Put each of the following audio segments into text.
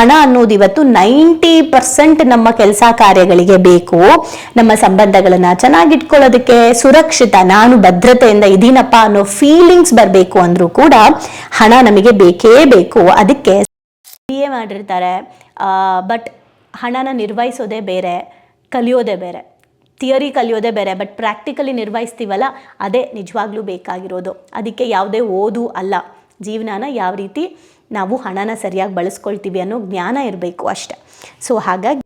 ಹಣ ಅನ್ನೋದು ಇವತ್ತು ನೈಂಟಿ ಪರ್ಸೆಂಟ್ ನಮ್ಮ ಕೆಲಸ ಕಾರ್ಯಗಳಿಗೆ ಬೇಕು. ನಮ್ಮ ಸಂಬಂಧಗಳನ್ನ ಚೆನ್ನಾಗಿಟ್ಕೊಳ್ಳೋದಕ್ಕೆ ಸುರಕ್ಷಿತ, ನಾನು ಭದ್ರತೆಯಿಂದ ಇದೀನಪ್ಪ ಅನ್ನೋ ಫೀಲಿಂಗ್ಸ್ ಬರಬೇಕು ಅಂದ್ರೂ ಕೂಡ ಹಣ ನಮಗೆ ಬೇಕೇ ಬೇಕು. ಅದಕ್ಕೆ ಬಿ ಎ ಮಾಡಿರ್ತಾರೆ ಬಟ್ ಹಣನ ನಿರ್ವಹಿಸೋದೇ ಬೇರೆ, ಕಲಿಯೋದೇ ಬೇರೆ. ಥಿಯರಿ ಕಲಿಯೋದೇ ಬೇರೆ ಬಟ್ ಪ್ರಾಕ್ಟಿಕಲಿ ನಿರ್ವಹಿಸ್ತೀವಲ್ಲ, ಅದೇ ನಿಜವಾಗ್ಲೂ ಬೇಕಾಗಿರೋದು. ಅದಕ್ಕೆ ಯಾವುದೇ ಓದು ಅಲ್ಲ. ಜೀವನಾನ ಯಾವ ರೀತಿ ನಾವು ಹಣನ ಸರಿಯಾಗಿ ಬಳಸ್ಕೊಳ್ತೀವಿ ಅನ್ನೋ ಜ್ಞಾನ ಇರಬೇಕು ಅಷ್ಟೆ. ಸೊ ಹಾಗಾಗಿ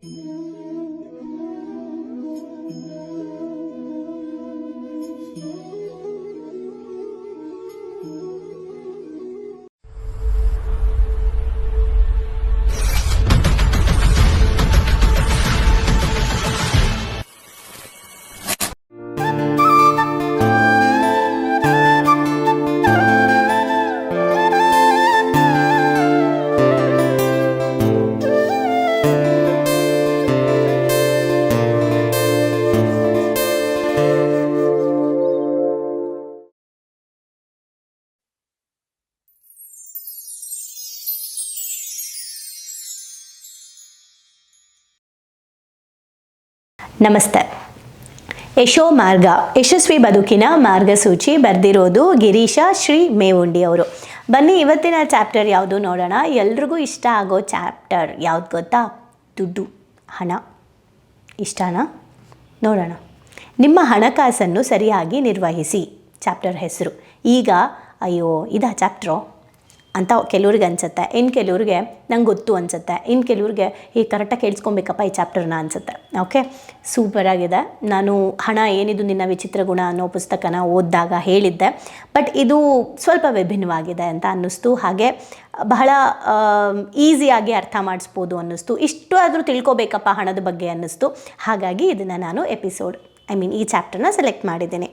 ನಮಸ್ತೆ. ಯಶೋ ಮಾರ್ಗ, ಯಶಸ್ವಿ ಬದುಕಿನ ಮಾರ್ಗಸೂಚಿ ಬರೆದಿರೋದು ಗಿರೀಶ ಶ್ರೀ ಮೇವುಂಡಿ ಅವರು. ಬನ್ನಿ ಇವತ್ತಿನ ಚಾಪ್ಟರ್ ಯಾವುದು ನೋಡೋಣ. ಎಲ್ರಿಗೂ ಇಷ್ಟ ಆಗೋ ಚಾಪ್ಟರ್ ಯಾವ್ದು ಗೊತ್ತಾ? ದುಡ್ಡು, ಹಣ. ಇಷ್ಟನಾ? ನೋಡೋಣ. ನಿಮ್ಮ ಹಣಕಾಸನ್ನು ಸರಿಯಾಗಿ ನಿರ್ವಹಿಸಿ. ಚಾಪ್ಟರ್ ಹೆಸರು. ಈಗ, ಅಯ್ಯೋ, ಇದಾ ಚಾಪ್ಟ್ರು? ಅಂತ ಕೆಲವ್ರಿಗೆ ಅನ್ಸುತ್ತೆ. ಇನ್ನು ಕೆಲವ್ರಿಗೆ ನಂಗೆ ಗೊತ್ತು ಅನ್ಸುತ್ತೆ. ಇನ್ನು ಕೆಲವ್ರಿಗೆ ಈ ಕರೆಕ್ಟಾಗಿ ಕೇಳಿಸ್ಕೊಬೇಕಪ್ಪ ಈ ಚಾಪ್ಟರ್ನ ಅನ್ಸುತ್ತೆ. ಓಕೆ ಸೂಪರ್ ಆಗಿದೆ. ನಾನು ಹಣ ಏನಿದು ನಿನ್ನ ವಿಚಿತ್ರ ಗುಣ ಅನ್ನೋ ಪುಸ್ತಕನ ಓದಿದಾಗ ಹೇಳಿದ್ದೆ. ಬಟ್ ಇದು ಸ್ವಲ್ಪ ವಿಭಿನ್ನವಾಗಿದೆ ಅಂತ ಅನ್ನಿಸ್ತು. ಹಾಗೆ ಬಹಳ ಈಸಿಯಾಗಿ ಅರ್ಥ ಮಾಡಿಸ್ಬೋದು ಅನ್ನಿಸ್ತು. ಇಷ್ಟು ಆದರೂ ತಿಳ್ಕೊಬೇಕಪ್ಪ ಹಣದ ಬಗ್ಗೆ ಅನ್ನಿಸ್ತು. ಹಾಗಾಗಿ ಇದನ್ನು ನಾನು ಎಪಿಸೋಡ್ ಐ ಮೀನ್ ಈ ಚಾಪ್ಟರ್ನ ಸೆಲೆಕ್ಟ್ ಮಾಡಿದ್ದೇನೆ.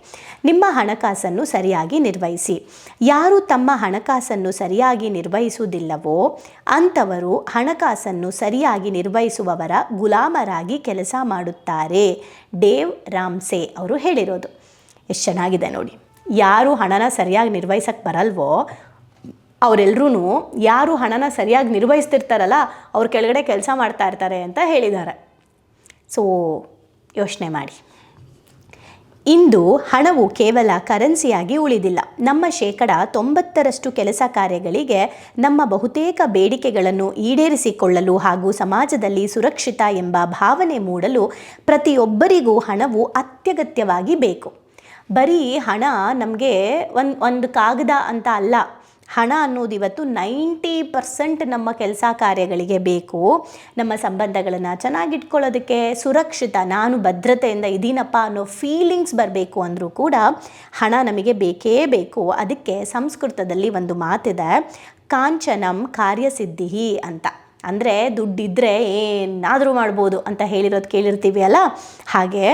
ನಿಮ್ಮ ಹಣಕಾಸನ್ನು ಸರಿಯಾಗಿ ನಿರ್ವಹಿಸಿ. ಯಾರು ತಮ್ಮ ಹಣಕಾಸನ್ನು ಸರಿಯಾಗಿ ನಿರ್ವಹಿಸುವುದಿಲ್ಲವೋ, ಅಂಥವರು ಹಣಕಾಸನ್ನು ಸರಿಯಾಗಿ ನಿರ್ವಹಿಸುವವರ ಗುಲಾಮರಾಗಿ ಕೆಲಸ ಮಾಡುತ್ತಾರೆ. ಡೇವ್ ರಾಮ್ಸೆ ಅವರು ಹೇಳಿರೋದು. ಎಷ್ಟು ಚೆನ್ನಾಗಿದೆ ನೋಡಿ. ಯಾರು ಹಣನ ಸರಿಯಾಗಿ ನಿರ್ವಹಿಸಕ್ಕೆ ಬರಲ್ವೋ ಅವರೆಲ್ಲರೂ ಯಾರು ಹಣನ ಸರಿಯಾಗಿ ನಿರ್ವಹಿಸ್ತಿರ್ತಾರಲ್ಲ, ಅವ್ರ ಕೆಳಗಡೆ ಕೆಲಸ ಮಾಡ್ತಾ ಇರ್ತಾರೆ ಅಂತ ಹೇಳಿದ್ದಾರೆ. ಸೊ ಯೋಚನೆ ಮಾಡಿ. ಇಂದು ಹಣವು ಕೇವಲ ಕರೆನ್ಸಿಯಾಗಿ ಉಳಿದಿಲ್ಲ. ನಮ್ಮ ಶೇಕಡ ತೊಂಬತ್ತರಷ್ಟು ಕೆಲಸ ಕಾರ್ಯಗಳಿಗೆ ನಮ್ಮ ಬಹುತೇಕ ಬೇಡಿಕೆಗಳನ್ನು ಈಡೇರಿಸಿಕೊಳ್ಳಲು ಹಾಗೂ ಸಮಾಜದಲ್ಲಿ ಸುರಕ್ಷಿತ ಎಂಬ ಭಾವನೆ ಮೂಡಲು ಪ್ರತಿಯೊಬ್ಬರಿಗೂ ಹಣವು ಅತ್ಯಗತ್ಯವಾಗಿ ಬೇಕು. ಬರೀ ಹಣ ನಮಗೆ ಒಂದು ಒಂದು ಕಾಗದ ಅಂತ ಅಲ್ಲ. ಹಣ ಅನ್ನೋದು ಇವತ್ತು ನೈಂಟಿ ಪರ್ಸೆಂಟ್ ನಮ್ಮ ಕೆಲಸ ಕಾರ್ಯಗಳಿಗೆ ಬೇಕು. ನಮ್ಮ ಸಂಬಂಧಗಳನ್ನು ಚೆನ್ನಾಗಿಟ್ಕೊಳ್ಳೋದಕ್ಕೆ ಸುರಕ್ಷಿತ, ನಾನು ಭದ್ರತೆಯಿಂದ ಇದೀನಪ್ಪ ಅನ್ನೋ ಫೀಲಿಂಗ್ಸ್ ಬರಬೇಕು ಅಂದರೂ ಕೂಡ ಹಣ ನಮಗೆ ಬೇಕೇ ಬೇಕು. ಅದಕ್ಕೆ ಸಂಸ್ಕೃತದಲ್ಲಿ ಒಂದು ಮಾತಿದೆ, ಕಾಂಚನಂ ಕಾರ್ಯಸಿದ್ಧಿ ಅಂತ. ಅಂದರೆ ದುಡ್ಡಿದ್ದರೆ ಏನಾದರೂ ಮಾಡ್ಬೋದು ಅಂತ ಹೇಳಿರೋದು ಕೇಳಿರ್ತೀವಿ ಅಲ್ಲ? ಹಾಗೆ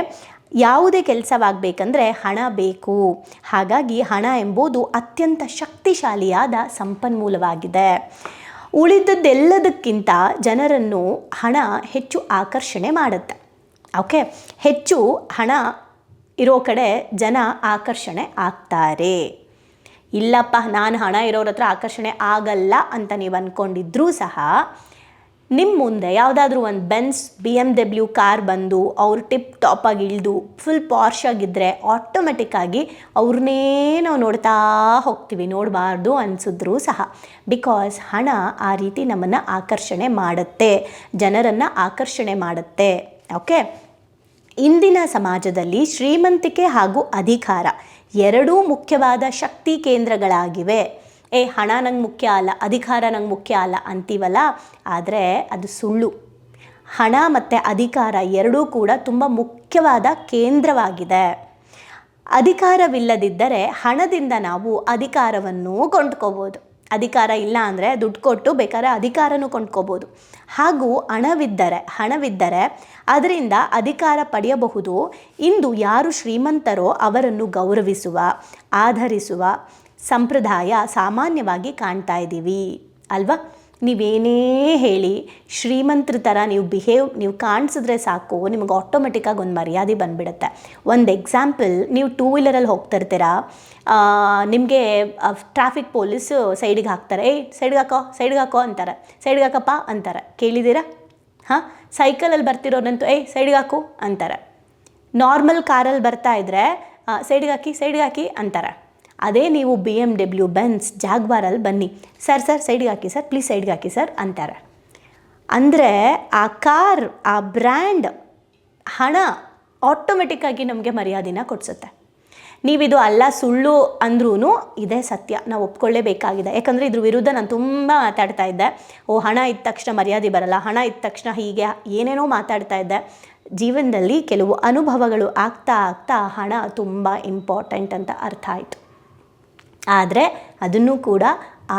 ಯಾವುದೇ ಕೆಲಸವಾಗಬೇಕಂದ್ರೆ ಹಣ ಬೇಕು. ಹಾಗಾಗಿ ಹಣ ಎಂಬುದು ಅತ್ಯಂತ ಶಕ್ತಿಶಾಲಿಯಾದ ಸಂಪನ್ಮೂಲವಾಗಿದೆ. ಉಳಿದದ್ದೆಲ್ಲದಕ್ಕಿಂತ ಜನರನ್ನು ಹಣ ಹೆಚ್ಚು ಆಕರ್ಷಣೆ ಮಾಡುತ್ತೆ. ಓಕೆ? ಹೆಚ್ಚು ಹಣ ಇರೋ ಕಡೆ ಜನ ಆಕರ್ಷಣೆ ಆಗ್ತಾರೆ. ಇಲ್ಲಪ್ಪ, ನಾನು ಹಣ ಇರೋರ ಹತ್ರ ಆಕರ್ಷಣೆ ಆಗಲ್ಲ ಅಂತ ನೀವು ಅಂದ್ಕೊಂಡಿದ್ರೂ ಸಹ ನಿಮ್ಮ ಮುಂದೆ ಯಾವುದಾದ್ರೂ ಒಂದು Benz B M W car ಬಂದು ಅವ್ರು ಟಿಪ್ ಟಾಪಾಗಿ ಇಳಿದು ಫುಲ್ ಪಾರ್ಶ್ ಆಗಿದ್ದರೆ ಆಟೋಮೆಟಿಕ್ಕಾಗಿ ಅವ್ರನ್ನೇ ನಾವು ನೋಡ್ತಾ ಹೋಗ್ತೀವಿ. ನೋಡಬಾರ್ದು ಅನಿಸಿದ್ರೂ ಸಹ. ಬಿಕಾಸ್ ಹಣ ಆ ರೀತಿ ನಮ್ಮನ್ನು ಆಕರ್ಷಣೆ ಮಾಡುತ್ತೆ. ಜನರನ್ನು ಆಕರ್ಷಣೆ ಮಾಡುತ್ತೆ. ಓಕೆ ಇಂದಿನ ಸಮಾಜದಲ್ಲಿ ಶ್ರೀಮಂತಿಕೆ ಹಾಗೂ ಅಧಿಕಾರ ಎರಡೂ ಮುಖ್ಯವಾದ ಶಕ್ತಿ ಕೇಂದ್ರಗಳಾಗಿವೆ. ಏ, ಹಣ ನಂಗೆ ಮುಖ್ಯ ಅಲ್ಲ, ಅಧಿಕಾರ ನಂಗೆ ಮುಖ್ಯ ಅಲ್ಲ ಅಂತೀವಲ್ಲ, ಆದರೆ ಅದು ಸುಳ್ಳು. ಹಣ ಮತ್ತು ಅಧಿಕಾರ ಎರಡೂ ಕೂಡ ತುಂಬ ಮುಖ್ಯವಾದ ಕೇಂದ್ರವಾಗಿದೆ. ಅಧಿಕಾರವಿಲ್ಲದಿದ್ದರೆ ಹಣದಿಂದ ನಾವು ಅಧಿಕಾರವನ್ನು ಕೊಂಡ್ಕೋಬೋದು. ಅಧಿಕಾರ ಇಲ್ಲ ಅಂದರೆ ದುಡ್ಡು ಕೊಟ್ಟು ಬೇಕಾದ್ರೆ ಅಧಿಕಾರನೂ ಕೊಂಡ್ಕೋಬೋದು. ಹಾಗೂ ಹಣವಿದ್ದರೆ ಹಣವಿದ್ದರೆ ಅದರಿಂದ ಅಧಿಕಾರ ಪಡೆಯಬಹುದು. ಇಂದು ಯಾರು ಶ್ರೀಮಂತರೋ ಅವರನ್ನು ಗೌರವಿಸುವ, ಆಧರಿಸುವ ಸಂಪ್ರದಾಯ ಸಾಮಾನ್ಯವಾಗಿ ಕಾಣ್ತಾ ಇದ್ದೀವಿ. ಅಲ್ವಾ? ನೀವೇನೇ ಹೇಳಿ, ಶ್ರೀಮಂತರ ಥರ ನೀವು ಬಿಹೇವ್, ನೀವು ಕಾಣಿಸಿದ್ರೆ ಸಾಕು, ನಿಮಗೆ ಆಟೋಮೆಟಿಕ್ಕಾಗಿ ಒಂದು ಮರ್ಯಾದೆ ಬಂದುಬಿಡುತ್ತೆ. ಒಂದು ಎಕ್ಸಾಂಪಲ್ ನೀವು ಟೂ ವೀಲರಲ್ಲಿ ಹೋಗ್ತಿರ್ತೀರಾ ನಿಮಗೆ ಟ್ರಾಫಿಕ್ ಪೊಲೀಸು ಸೈಡಿಗೆ ಹಾಕ್ತಾರೆ, ಏಯ್ ಸೈಡ್ಗೆ ಹಾಕೋ ಸೈಡ್ಗೆ ಹಾಕೋ ಅಂತಾರೆ. ಸೈಡ್ಗೆ ಹಾಕಪ್ಪ ಅಂತಾರೆ. ಕೇಳಿದ್ದೀರಾ? ಹಾಂ? ಸೈಕಲಲ್ಲಿ ಬರ್ತಿರೋರಂತೂ, ಏಯ್ ಸೈಡ್ಗೆ ಹಾಕು ಅಂತಾರೆ. ನಾರ್ಮಲ್ ಕಾರಲ್ಲಿ ಬರ್ತಾ ಇದ್ದರೆ ಸೈಡ್ಗೆ ಹಾಕಿ ಸೈಡ್ಗೆ ಹಾಕಿ ಅಂತಾರೆ. ಅದೇ ನೀವು ಬಿ ಎಂ ಡಬ್ಲ್ಯೂ ಬೆನ್ಸ್ ಜಾಗ್ವಾರಲ್ಲಿ ಬನ್ನಿ. ಸರ್ ಸರ್ ಸೈಡ್ಗೆ ಹಾಕಿ ಸರ್ ಪ್ಲೀಸ್ ಸೈಡ್ಗೆ ಹಾಕಿ ಸರ್ ಅಂತಾರೆ. ಅಂದರೆ ಆ ಕಾರ್, ಆ ಬ್ರ್ಯಾಂಡ್ ಹಣ ಆಟೋಮೆಟಿಕ್ಕಾಗಿ ನಮಗೆ ಮರ್ಯಾದೆನ ಕೊಡಿಸುತ್ತೆ. ನೀವಿದು ಅಲ್ಲ, ಸುಳ್ಳು ಅಂದ್ರೂ ಇದೇ ಸತ್ಯ. ನಾವು ಒಪ್ಕೊಳ್ಳೇಬೇಕಾಗಿದೆ. ಯಾಕಂದರೆ ಇದ್ರ ವಿರುದ್ಧ ನಾನು ತುಂಬ ಮಾತಾಡ್ತಾ ಇದ್ದೆ. ಓ, ಹಣ ಇದ್ದ ತಕ್ಷಣ ಮರ್ಯಾದೆ ಬರಲ್ಲ. ಹಣ ಇದ್ದ ತಕ್ಷಣ ಹೀಗೆ ಏನೇನೋ ಮಾತಾಡ್ತಾ ಇದ್ದೆ. ಜೀವನದಲ್ಲಿ ಕೆಲವು ಅನುಭವಗಳು ಆಗ್ತಾ ಆಗ್ತಾ ಹಣ ತುಂಬ ಇಂಪಾರ್ಟೆಂಟ್ ಅಂತ ಅರ್ಥ ಆಯಿತು. ಆದರೆ ಅದನ್ನು ಕೂಡ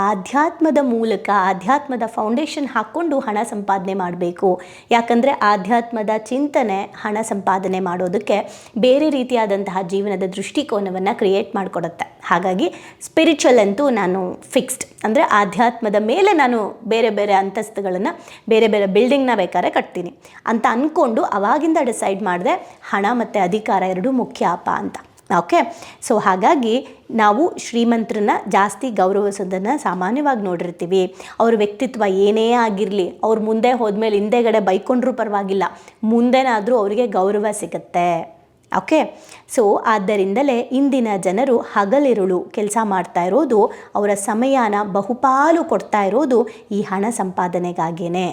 ಆಧ್ಯಾತ್ಮದ ಮೂಲಕ, ಆಧ್ಯಾತ್ಮದ ಫೌಂಡೇಶನ್ ಹಾಕ್ಕೊಂಡು ಹಣ ಸಂಪಾದನೆ ಮಾಡಬೇಕು. ಯಾಕಂದರೆ ಆಧ್ಯಾತ್ಮದ ಚಿಂತನೆ ಹಣ ಸಂಪಾದನೆ ಮಾಡೋದಕ್ಕೆ ಬೇರೆ ರೀತಿಯಾದಂತಹ ಜೀವನದ ದೃಷ್ಟಿಕೋನವನ್ನು ಕ್ರಿಯೇಟ್ ಮಾಡಿಕೊಡುತ್ತೆ. ಹಾಗಾಗಿ ಸ್ಪಿರಿಚುವಲ್ ಅಂತೂ ನಾನು ಫಿಕ್ಸ್ಡ್ ಅಂದರೆ ಆಧ್ಯಾತ್ಮದ ಮೇಲೆ ನಾನು ಬೇರೆ ಬೇರೆ ಅಂತಸ್ತುಗಳನ್ನು, ಬೇರೆ ಬೇರೆ ಬಿಲ್ಡಿಂಗ್ನ ಬೇಕಾದ್ರೆ ಕಟ್ತೀನಿ. ಅಂತ ಅಂದ್ಕೊಂಡು ಅವಾಗಿಂದ ಡಿಸೈಡ್ ಮಾಡಿದೆ ಹಣ ಮತ್ತು ಅಧಿಕಾರ ಎರಡೂ ಮುಖ್ಯ ಅಪ್ಪ ಅಂತ. ಓಕೆ ಸೊ ಹಾಗಾಗಿ ನಾವು ಶ್ರೀಮಂತರನ್ನ ಜಾಸ್ತಿ ಗೌರವಿಸೋದನ್ನು ಸಾಮಾನ್ಯವಾಗಿ ನೋಡಿರ್ತೀವಿ. ಅವ್ರ ವ್ಯಕ್ತಿತ್ವ ಏನೇ ಆಗಿರಲಿ, ಅವ್ರು ಮುಂದೆ ಹೋದ್ಮೇಲೆ ಹಿಂದೆಗಡೆ ಬೈಕೊಂಡ್ರೂ ಪರವಾಗಿಲ್ಲ. ಮುಂದೆನಾದರೂ ಅವರಿಗೆ ಗೌರವ ಸಿಗುತ್ತೆ. ಓಕೆ ಸೊ ಆದ್ದರಿಂದಲೇ ಇಂದಿನ ಜನರು ಹಗಲಿರುಳು ಕೆಲಸ ಮಾಡ್ತಾ ಇರೋದು, ಅವರ ಸಮಯಾನ ಬಹುಪಾಲು ಕೊಡ್ತಾ ಇರೋದು ಈ ಹಣ ಸಂಪಾದನೆಗಾಗಿಯೇ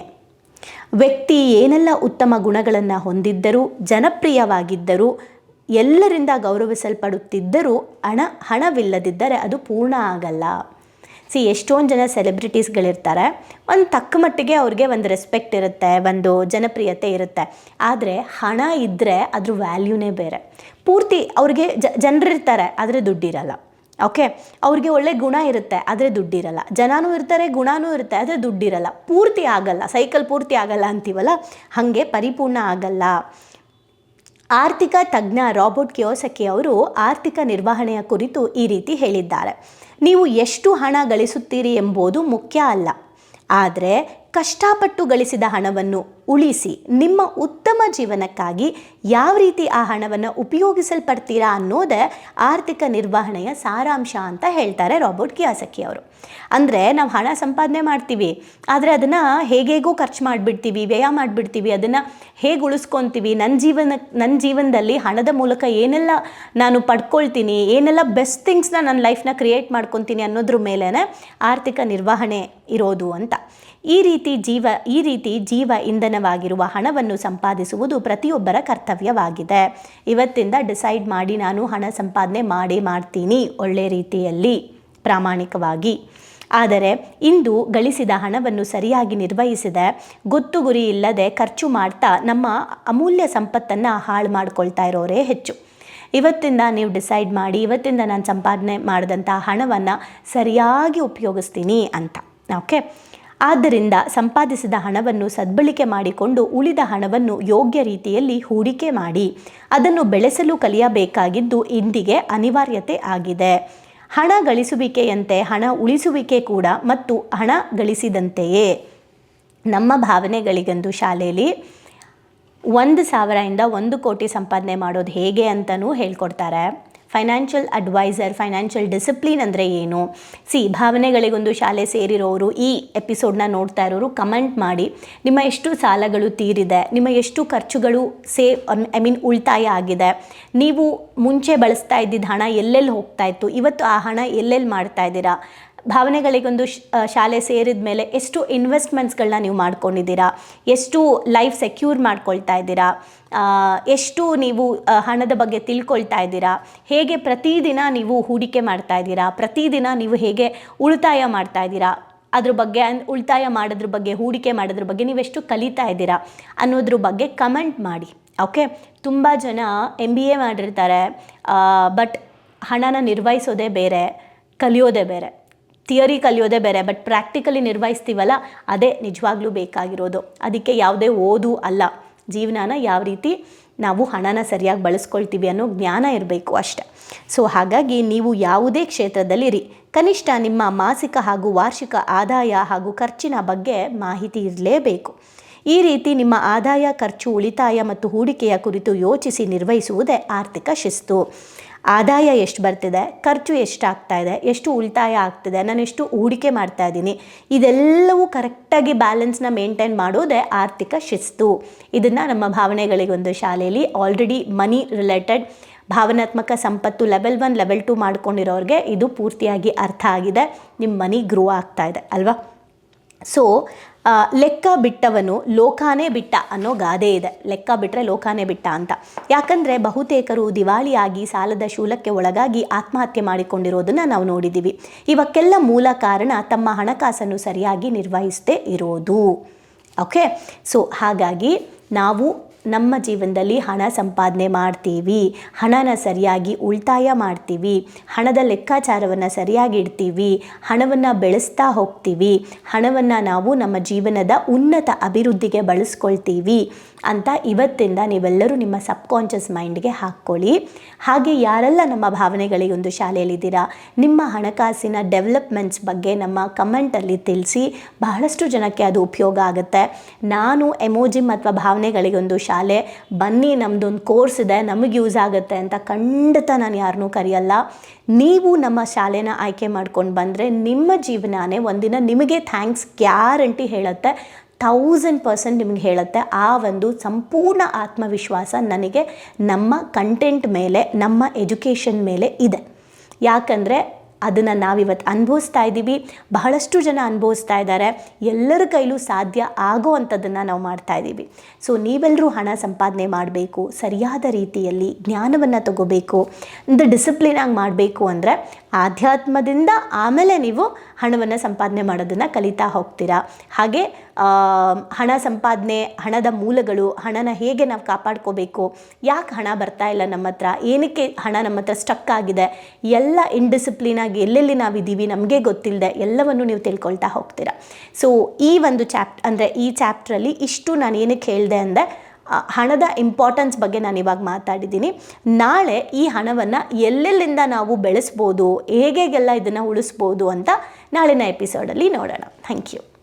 ವ್ಯಕ್ತಿ ಏನೆಲ್ಲ ಉತ್ತಮ ಗುಣಗಳನ್ನು ಹೊಂದಿದ್ದರೂ, ಜನಪ್ರಿಯವಾಗಿದ್ದರೂ ಎಲ್ಲರಿಂದ ಗೌರವಿಸಲ್ಪಡುತ್ತಿದ್ದರೂ ಹಣ, ಹಣವಿಲ್ಲದಿದ್ದರೆ ಅದು ಪೂರ್ಣ ಆಗಲ್ಲ. ಸಿ, ಎಷ್ಟೊಂದು ಜನ ಸೆಲೆಬ್ರಿಟೀಸ್ಗಳಿರ್ತಾರೆ. ಒಂದು ತಕ್ಕ ಮಟ್ಟಿಗೆ ಅವ್ರಿಗೆ ಒಂದು ರೆಸ್ಪೆಕ್ಟ್ ಇರುತ್ತೆ, ಒಂದು ಜನಪ್ರಿಯತೆ ಇರುತ್ತೆ. ಆದರೆ ಹಣ ಇದ್ದರೆ ಅದ್ರ ವ್ಯಾಲ್ಯೂನೇ ಬೇರೆ. ಪೂರ್ತಿ ಅವ್ರಿಗೆ ಜ, ಜನರಿರ್ತಾರೆ, ಆದರೆ ದುಡ್ಡಿರಲ್ಲ. ಓಕೆ? ಅವ್ರಿಗೆ ಒಳ್ಳೆ ಗುಣ ಇರುತ್ತೆ, ಆದರೆ ದುಡ್ಡಿರಲ್ಲ. ಜನನೂ ಇರ್ತಾರೆ, ಗುಣನೂ ಇರುತ್ತೆ, ಆದರೆ ದುಡ್ಡಿರಲ್ಲ. ಪೂರ್ತಿ ಆಗಲ್ಲ ಸೈಕಲ್ ಪೂರ್ತಿ ಆಗಲ್ಲ ಅಂತೀವಲ್ಲ? ಹಾಗೆ ಪರಿಪೂರ್ಣ ಆಗಲ್ಲ. ಆರ್ಥಿಕ ತಜ್ಞ ರಾಬರ್ಟ್ ಕಿಯೋಸಕಿ ಅವರು ಆರ್ಥಿಕ ನಿರ್ವಹಣೆಯ ಕುರಿತು ಈ ರೀತಿ ಹೇಳಿದ್ದಾರೆ. ನೀವು ಎಷ್ಟು ಹಣ ಗಳಿಸುತ್ತೀರಿ ಎಂಬುದು ಮುಖ್ಯ ಅಲ್ಲ. ಆದರೆ ಕಷ್ಟಪಟ್ಟು ಗಳಿಸಿದ ಹಣವನ್ನು ಉಳಿಸಿ ನಿಮ್ಮ ಉತ್ತಮ ಜೀವನಕ್ಕಾಗಿ ಯಾವ ರೀತಿ ಆ ಹಣವನ್ನು ಉಪಯೋಗಿಸಲ್ಪಡ್ತೀರಾ ಅನ್ನೋದೇ ಆರ್ಥಿಕ ನಿರ್ವಹಣೆಯ ಸಾರಾಂಶ ಅಂತ ಹೇಳ್ತಾರೆ ರಾಬರ್ಟ್ ಕಿಯಾಸಕಿ ಅವರು. ಅಂದರೆ ನಾವು ಹಣ ಸಂಪಾದನೆ ಮಾಡ್ತೀವಿ, ಆದರೆ ಅದನ್ನು ಹೇಗೇಗೋ ಖರ್ಚು ಮಾಡಿಬಿಡ್ತೀವಿ, ವ್ಯಯ ಮಾಡಿಬಿಡ್ತೀವಿ, ಅದನ್ನು ಹೇಗೆ ಉಳಿಸ್ಕೊತೀವಿ ನನ್ನ ಜೀವನ ನನ್ನ ಜೀವನದಲ್ಲಿ ಹಣದ ಮೂಲಕ ಏನೆಲ್ಲ ನಾನು ಪಡ್ಕೊಳ್ತೀನಿ, ಏನೆಲ್ಲ ಬೆಸ್ಟ್ ಥಿಂಗ್ಸ್ನ ನನ್ನ ಲೈಫ್ನ ಕ್ರಿಯೇಟ್ ಮಾಡ್ಕೊತೀನಿ ಅನ್ನೋದ್ರ ಮೇಲೇ ಆರ್ಥಿಕ ನಿರ್ವಹಣೆ ಇರೋದು ಅಂತ. ಈ ರೀತಿ ಜೀವ, ಈ ರೀತಿ ಜೀವ ಇಂಧನವಾಗಿರುವ ಹಣವನ್ನು ಸಂಪಾದಿಸುವುದು ಪ್ರತಿಯೊಬ್ಬರ ಕರ್ತವ್ಯವಾಗಿದೆ. ಇವತ್ತಿಂದ ಡಿಸೈಡ್ ಮಾಡಿ ನಾನು ಹಣ ಸಂಪಾದನೆ ಮಾಡಿ ಮಾಡ್ತೀನಿ ಒಳ್ಳೆ ರೀತಿಯಲ್ಲಿ, ಪ್ರಾಮಾಣಿಕವಾಗಿ. ಆದರೆ ಇಂದು ಗಳಿಸಿದ ಹಣವನ್ನು ಸರಿಯಾಗಿ ನಿರ್ವಹಿಸಿದೆ, ಗೊತ್ತು ಗುರಿ ಇಲ್ಲದೆ ಖರ್ಚು ಮಾಡ್ತಾ ನಮ್ಮ ಅಮೂಲ್ಯ ಸಂಪತ್ತನ್ನು ಹಾಳು ಮಾಡ್ಕೊಳ್ತಾ ಇರೋರೇ ಹೆಚ್ಚು. ಇವತ್ತಿಂದ ನೀವು ಡಿಸೈಡ್ ಮಾಡಿ, ಇವತ್ತಿಂದ ನಾನು ಸಂಪಾದನೆ ಮಾಡಿದಂಥ ಹಣವನ್ನು ಸರಿಯಾಗಿ ಉಪಯೋಗಿಸ್ತೀನಿ ಅಂತ. ಓಕೆ? ಆದ್ದರಿಂದ ಸಂಪಾದಿಸಿದ ಹಣವನ್ನು ಸದ್ಬಳಕೆ ಮಾಡಿಕೊಂಡು ಉಳಿದ ಹಣವನ್ನು ಯೋಗ್ಯ ರೀತಿಯಲ್ಲಿ ಹೂಡಿಕೆ ಮಾಡಿ. ಅದನ್ನು ಬೆಳೆಸಲು ಕಲಿಯಬೇಕಾಗಿದ್ದು ಇಂದಿಗೆ ಅನಿವಾರ್ಯತೆ ಆಗಿದೆ. ಹಣ ಗಳಿಸುವಿಕೆಯಂತೆ ಹಣ ಉಳಿಸುವಿಕೆ ಕೂಡ ಮತ್ತು ಹಣ ಗಳಿಸಿದಂತೆಯೇ. ನಮ್ಮ ಭಾವನೆಗಳಿಗೊಂದು ಶಾಲೆಯಲ್ಲಿ ಒಂದು ಸಾವಿರದಿಂದ ಒಂದು ಕೋಟಿ ಸಂಪಾದನೆ ಮಾಡೋದು ಹೇಗೆ ಅಂತಲೂ ಹೇಳ್ಕೊಡ್ತಾರೆ. ಫೈನಾನ್ಷಿಯಲ್ ಅಡ್ವೈಸರ್ ಫೈನಾನ್ಷಿಯಲ್ ಡಿಸಿಪ್ಲಿನ್ ಅಂದರೆ ಏನು? ಸಿ ಭಾವನೆಗಳಿಗೊಂದು ಶಾಲೆ ಸೇರಿರೋರು ಈ ಎಪಿಸೋಡ್ನ ನೋಡ್ತಾ ಇರೋರು ಕಮೆಂಟ್ ಮಾಡಿ, ನಿಮ್ಮ ಎಷ್ಟು ಸಾಲಗಳು ತೀರಿದೆ? ನಿಮ್ಮ ಎಷ್ಟು ಖರ್ಚುಗಳು ಸೇವ್ ಐ ಮೀನ್ ಉಳಿತಾಯ ಆಗಿದೆ? ನೀವು ಮುಂಚೆ ಬಳಸ್ತಾ ಇದ್ದಿದ್ದ ಹಣ ಎಲ್ಲೆಲ್ಲಿ ಹೋಗ್ತಾ ಇತ್ತು? ಇವತ್ತು ಆ ಹಣ ಎಲ್ಲೆಲ್ಲಿ ಮಾಡ್ತಾ ಇದ್ದೀರಾ? ಭಾವನೆಗಳಿಗೊಂದು ಶಾಲೆ ಸೇರಿದ ಮೇಲೆ ಎಷ್ಟು ಇನ್ವೆಸ್ಟ್ಮೆಂಟ್ಸ್ಗಳನ್ನ ನೀವು ಮಾಡ್ಕೊಂಡಿದ್ದೀರಾ? ಎಷ್ಟು ಲೈಫ್ ಸೆಕ್ಯೂರ್ ಮಾಡ್ಕೊಳ್ತಾ ಇದ್ದೀರಾ? ಎಷ್ಟು ನೀವು ಹಣದ ಬಗ್ಗೆ ತಿಳ್ಕೊಳ್ತಾ ಇದ್ದೀರಾ? ಹೇಗೆ ಪ್ರತಿದಿನ ನೀವು ಹೂಡಿಕೆ ಮಾಡ್ತಾ ಇದ್ದೀರಾ? ಪ್ರತಿದಿನ ನೀವು ಹೇಗೆ ಉಳಿತಾಯ ಮಾಡ್ತಾ ಇದ್ದೀರಾ? ಅದ್ರ ಬಗ್ಗೆ, ಉಳಿತಾಯ ಮಾಡೋದ್ರ ಬಗ್ಗೆ, ಹೂಡಿಕೆ ಮಾಡೋದ್ರ ಬಗ್ಗೆ ನೀವೆಷ್ಟು ಕಲಿತಾ ಇದ್ದೀರಾ? ಅನ್ನೋದ್ರ ಬಗ್ಗೆ ಕಮೆಂಟ್ ಮಾಡಿ ಓಕೆ ತುಂಬ ಜನ ಎಂ ಬಿ ಎ ಮಾಡಿರ್ತಾರೆ ಬಟ್ ಹಣನ ನಿರ್ವಹಿಸೋದೇ ಬೇರೆ, ಕಲಿಯೋದೇ ಬೇರೆ. ಥಿಯರಿ ಕಲಿಯೋದೇ ಬೇರೆ, ಬಟ್ ಪ್ರಾಕ್ಟಿಕಲಿ ನಿರ್ವಹಿಸ್ತೀವಲ್ಲ, ಅದೇ ನಿಜವಾಗ್ಲೂ ಬೇಕಾಗಿರೋದು. ಅದಕ್ಕೆ ಯಾವುದೇ ಓದು ಅಲ್ಲ. ಜೀವನಾನ ಯಾವ ರೀತಿ ನಾವು ಹಣನ ಸರಿಯಾಗಿ ಬಳಸ್ಕೊಳ್ತೀವಿ ಅನ್ನೋ ಜ್ಞಾನ ಇರಬೇಕು ಅಷ್ಟೆ. ಸೊ ಹಾಗಾಗಿ ನೀವು ಯಾವುದೇ ಕ್ಷೇತ್ರದಲ್ಲಿರಿ, ಕನಿಷ್ಠ ನಿಮ್ಮ ಮಾಸಿಕ ಹಾಗೂ ವಾರ್ಷಿಕ ಆದಾಯ ಹಾಗೂ ಖರ್ಚಿನ ಬಗ್ಗೆ ಮಾಹಿತಿ ಇರಲೇಬೇಕು. ಈ ರೀತಿ ನಿಮ್ಮ ಆದಾಯ, ಖರ್ಚು, ಉಳಿತಾಯ ಮತ್ತು ಹೂಡಿಕೆಯ ಕುರಿತು ಯೋಚಿಸಿ ನಿರ್ವಹಿಸುವುದೇ ಆರ್ಥಿಕ ಶಿಸ್ತು. ಆದಾಯ ಎಷ್ಟು ಬರ್ತಿದೆ, ಖರ್ಚು ಎಷ್ಟಾಗ್ತಾ ಇದೆ, ಎಷ್ಟು ಉಳಿತಾಯ ಆಗ್ತಿದೆ, ನಾನು ಎಷ್ಟು ಹೂಡಿಕೆ ಮಾಡ್ತಾ ಇದ್ದೀನಿ, ಇದೆಲ್ಲವೂ ಕರೆಕ್ಟಾಗಿ ಬ್ಯಾಲೆನ್ಸ್ನ ಮೇಂಟೈನ್ ಮಾಡೋದೇ ಆರ್ಥಿಕ ಶಿಸ್ತು. ಇದನ್ನು ನಮ್ಮ ಭಾವನೆಗಳಿಗೊಂದು ಶಾಲೆಯಲ್ಲಿ ಆಲ್ರೆಡಿ ಮನಿ ರಿಲೇಟೆಡ್ ಭಾವನಾತ್ಮಕ ಸಂಪತ್ತು ಲೆವೆಲ್ ಒನ್ ಲೆವೆಲ್ ಟು ಮಾಡ್ಕೊಂಡಿರೋರಿಗೆ ಇದು ಪೂರ್ತಿಯಾಗಿ ಅರ್ಥ ಆಗಿದೆ ನಿಮ್ಮ ಮನಿ ಗ್ರೋ ಆಗ್ತಾ ಇದೆ, ಅಲ್ವಾ? ಸೊ ಲೆಕ್ಕ ಬಿಟ್ಟವನು ಲೋಕಾನೇ ಬಿಟ್ಟ ಅನ್ನೋ ಗಾದೆ ಇದೆ. ಲೆಕ್ಕ ಬಿಟ್ಟರೆ ಲೋಕಾನೇ ಬಿಟ್ಟ ಅಂತ. ಯಾಕಂದರೆ ಬಹುತೇಕರು ದಿವಾಳಿಯಾಗಿ ಸಾಲದ ಶೂಲಕ್ಕೆ ಒಳಗಾಗಿ ಆತ್ಮಹತ್ಯೆ ಮಾಡಿಕೊಂಡಿರೋದನ್ನು ನಾವು ನೋಡಿದ್ದೀವಿ ಇವಕ್ಕೆಲ್ಲ ಮೂಲ ಕಾರಣ ತಮ್ಮ ಹಣಕಾಸನ್ನು ಸರಿಯಾಗಿ ನಿರ್ವಹಿಸದೇ ಇರೋದು. ಓಕೆ ಸೊ ಹಾಗಾಗಿ ನಾವು ನಮ್ಮ ಜೀವನದಲ್ಲಿ ಹಣ ಸಂಪಾದನೆ ಮಾಡ್ತೀವಿ. ಹಣನ ಸರಿಯಾಗಿ ಉಳಿತಾಯ ಮಾಡ್ತೀವಿ. ಹಣದ ಲೆಕ್ಕಾಚಾರವನ್ನು ಸರಿಯಾಗಿ ಇಡ್ತೀವಿ. ಹಣವನ್ನು ಬೆಳೆಸ್ತಾ ಹೋಗ್ತೀವಿ. ಹಣವನ್ನು ನಾವು ನಮ್ಮ ಜೀವನದ ಉನ್ನತ ಅಭಿವೃದ್ಧಿಗೆ ಬಳಸ್ಕೊಳ್ತೀವಿ ಅಂತ ಇವತ್ತಿಂದ ನೀವೆಲ್ಲರೂ ನಿಮ್ಮ ಸಬ್ಕಾನ್ಷಿಯಸ್ ಮೈಂಡ್ಗೆ ಹಾಕ್ಕೊಳ್ಳಿ. ಹಾಗೆ ಯಾರೆಲ್ಲ ನಮ್ಮ ಭಾವನೆಗಳಿಗೆ ಒಂದು ಶಾಲೆಯಲ್ಲಿದ್ದೀರಾ, ನಿಮ್ಮ ಹಣಕಾಸಿನ ಡೆವಲಪ್ಮೆಂಟ್ಸ್ ಬಗ್ಗೆ ನಮ್ಮ ಕಮೆಂಟಲ್ಲಿ ತಿಳಿಸಿ. ಬಹಳಷ್ಟು ಜನಕ್ಕೆ ಅದು ಉಪಯೋಗ ಆಗುತ್ತೆ. ನಾನು ಎಮೋಜಿಮ್ ಅಥವಾ ಭಾವನೆಗಳಿಗೊಂದು ಶಾಲೆ ಬನ್ನಿ ನಮ್ಮದೊಂದು ಕೋರ್ಸ್ ಇದೆ, ನಮಗೆ ಯೂಸ್ ಆಗುತ್ತೆ ಅಂತ ಖಂಡಿತ ನಾನು ಯಾರನ್ನೂ ಕರೆಯಲ್ಲ. ನೀವು ನಮ್ಮ ಶಾಲೆನ ಆಯ್ಕೆ ಮಾಡ್ಕೊಂಡು ಬಂದರೆ ನಿಮ್ಮ ಜೀವನನೇ ಒಂದಿನ ನಿಮಗೆ ಥ್ಯಾಂಕ್ಸ್ ಗ್ಯಾರಂಟಿ ಹೇಳುತ್ತೆ, ಥೌಸಂಡ್ ಪರ್ಸೆಂಟ್ ನಿಮಗೆ ಹೇಳುತ್ತೆ. ಆ ಒಂದು ಸಂಪೂರ್ಣ ಆತ್ಮವಿಶ್ವಾಸ ನನಗೆ ನಮ್ಮ ಕಂಟೆಂಟ್ ಮೇಲೆ, ನಮ್ಮ ಎಜುಕೇಷನ್ ಮೇಲೆ ಇದೆ. ಯಾಕಂದರೆ ಅದನ್ನು ನಾವಿವತ್ತು ಅನುಭವಿಸ್ತಾ ಇದ್ದೀವಿ. ಬಹಳಷ್ಟು ಜನ ಅನುಭವಿಸ್ತಾ ಇದ್ದಾರೆ. ಎಲ್ಲರ ಕೈಲೂ ಸಾಧ್ಯ ಆಗೋ ಅಂಥದ್ದನ್ನು ನಾವು ಮಾಡ್ತಾ ಇದ್ದೀವಿ. ಸೊ ನೀವೆಲ್ಲರೂ ಹಣ ಸಂಪಾದನೆ ಮಾಡಬೇಕು, ಸರಿಯಾದ ರೀತಿಯಲ್ಲಿ ಜ್ಞಾನವನ್ನು ತಗೋಬೇಕು ಒಂದು ಡಿಸಿಪ್ಲಿನಾಗಿ ಮಾಡಬೇಕು ಅಂದರೆ ಆಧ್ಯಾತ್ಮದಿಂದ ಆಮೇಲೆ ನೀವು ಹಣವನ್ನು ಸಂಪಾದನೆ ಮಾಡೋದನ್ನು ಕಲಿತಾ ಹೋಗ್ತೀರಾ. ಹಾಗೆ ಹಣ ಸಂಪಾದನೆ, ಹಣದ ಮೂಲಗಳು, ಹಣನ ಹೇಗೆ ನಾವು ಕಾಪಾಡ್ಕೋಬೇಕು, ಯಾಕೆ ಹಣ ಬರ್ತಾ ಇಲ್ಲ ನಮ್ಮ ಹತ್ರ ಏನಕ್ಕೆ ಹಣ ನಮ್ಮ ಹತ್ರ ಸ್ಟಕ್ ಆಗಿದೆ, ಎಲ್ಲ ಇನ್ಡಿಸಿಪ್ಲಿನಾಗಿ ಎಲ್ಲೆಲ್ಲಿ ನಾವಿದ್ದೀವಿ ನಮಗೆ ಗೊತ್ತಿಲ್ಲದೆ ಎಲ್ಲವನ್ನು ನೀವು ತಿಳ್ಕೊಳ್ತಾ ಹೋಗ್ತೀರಾ. ಸೊ ಈ ಒಂದು ಚಾಪ್ಟ್ ಅಂದರೆ ಈ ಚಾಪ್ಟ್ರಲ್ಲಿ ಇಷ್ಟು ನಾನು ಏನಕ್ಕೆ ಹೇಳಿದೆ ಅಂದರೆ ಹಣದ ಇಂಪಾರ್ಟೆನ್ಸ್ ಬಗ್ಗೆ ನಾನು ಇವಾಗ ಮಾತಾಡಿದ್ದೀನಿ. ನಾಳೆ ಈ ಹಣವನ್ನು ಎಲ್ಲೆಲ್ಲಿಂದ ನಾವು ಬೆಳೆಸ್ಬೋದು ಹೇಗೆಲ್ಲ ಇದನ್ನು ಉಳಿಸ್ಬೋದು ಅಂತ ನಾಳಿನ ಎಪಿಸೋಡಲ್ಲಿ ನೋಡೋಣ. Thank you